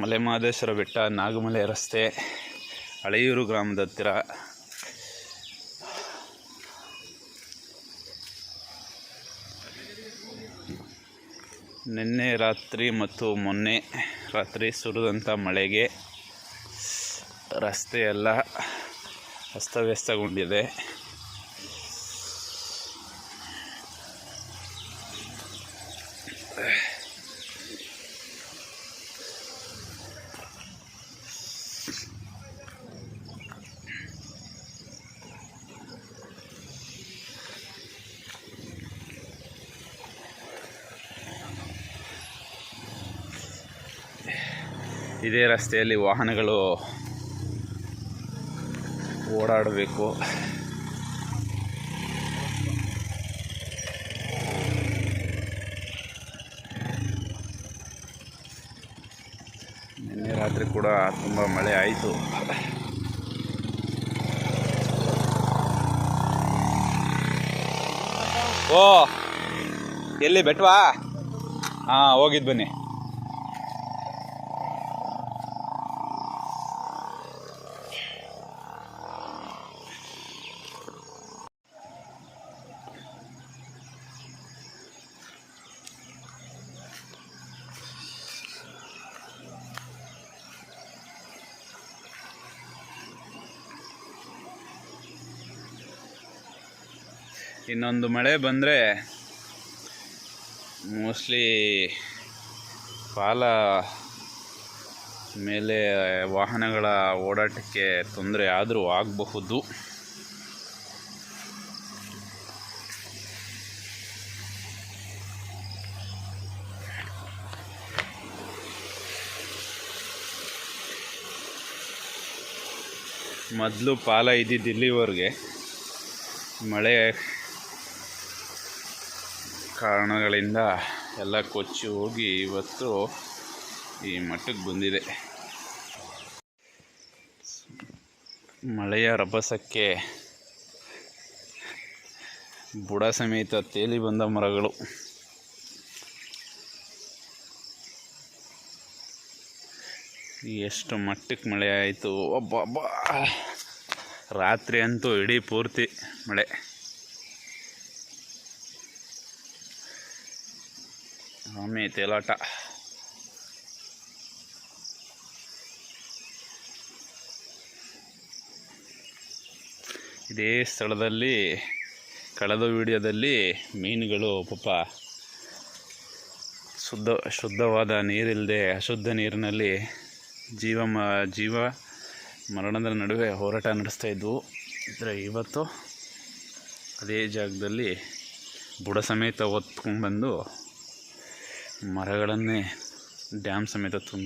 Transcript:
ಮಲೆಮಹದೇಶ್ವರ ಬೆಟ್ಟ, ನಾಗಮಲೆ ರಸ್ತೆ, ಹಳೆಯೂರು ಗ್ರಾಮದ ಹತ್ತಿರ. ನಿನ್ನೆ ರಾತ್ರಿ ಮತ್ತು ಮೊನ್ನೆ ರಾತ್ರಿ ಸುರಿದಂಥ ಮಳೆಗೆ ರಸ್ತೆಯೆಲ್ಲ ಅಸ್ತವ್ಯಸ್ತಗೊಂಡಿದೆ. ಇದೇ ರಸ್ತೆಯಲ್ಲಿ ವಾಹನಗಳು ಓಡಾಡಬೇಕು. ನಿನ್ನೆ ರಾತ್ರಿ ಕೂಡ ತುಂಬ ಮಳೆ ಆಯಿತು. ಓ, ಎಲ್ಲಿ, ಬೆಟ್ವಾ? ಹಾಂ ಹೋಗಿದ್ದು ಬನ್ನಿ. ಇನ್ನೊಂದು ಮಳೆ ಬಂದರೆ ಮೋಸ್ಟ್ಲಿ ಪಾಲ ಮೇಲೆ ವಾಹನಗಳ ಓಡಾಟಕ್ಕೆ ತೊಂದರೆ ಆದರೂ ಆಗಬಹುದು. ಮೊದಲು ಪಾಲ ಇದ್ದಿದ್ದು ಇಲ್ಲಿವರೆಗೆ ಮಳೆ ಕಾರಣಗಳಿಂದ ಎಲ್ಲ ಕೊಚ್ಚಿ ಹೋಗಿ ಇವತ್ತು ಈ ಮಟ್ಟಕ್ಕೆ ಬಂದಿದೆ. ಮಳೆಯ ರಭಸಕ್ಕೆ ಬುಡ ಸಮೇತ ತೇಲಿ ಬಂದ ಮರಗಳು. ಎಷ್ಟು ಮಟ್ಟಕ್ಕೆ ಮಳೆ ಆಯಿತು. ಒಬ್ಬ ರಾತ್ರಿ ಅಂತೂ ಇಡೀ ಪೂರ್ತಿ ಮಳೆ. ಆಮೆ ತೇಲಾಟ. ಇದೇ ಸ್ಥಳದಲ್ಲಿ, ಕಳೆದ ವಿಡಿಯೋದಲ್ಲಿ ಮೀನುಗಳು ಪಾಪ ಶುದ್ಧ, ಶುದ್ಧವಾದ ನೀರಿಲ್ಲದೆ ಅಶುದ್ಧ ನೀರಿನಲ್ಲಿ ಜೀವ ಮ, ಜೀವ ಮರಣದ ನಡುವೆ ಹೋರಾಟ ನಡೆಸ್ತಾ ಇದ್ವು. ಆದರೆ ಇವತ್ತು ಅದೇ ಜಾಗದಲ್ಲಿ ಬುಡ ಸಮೇತ ಹೊತ್ಕೊಂಡ್ಬಂದು ಮರಗಳನ್ನೇ ಡ್ಯಾಮ್ ಸಮೇತ ತುಂಬಿ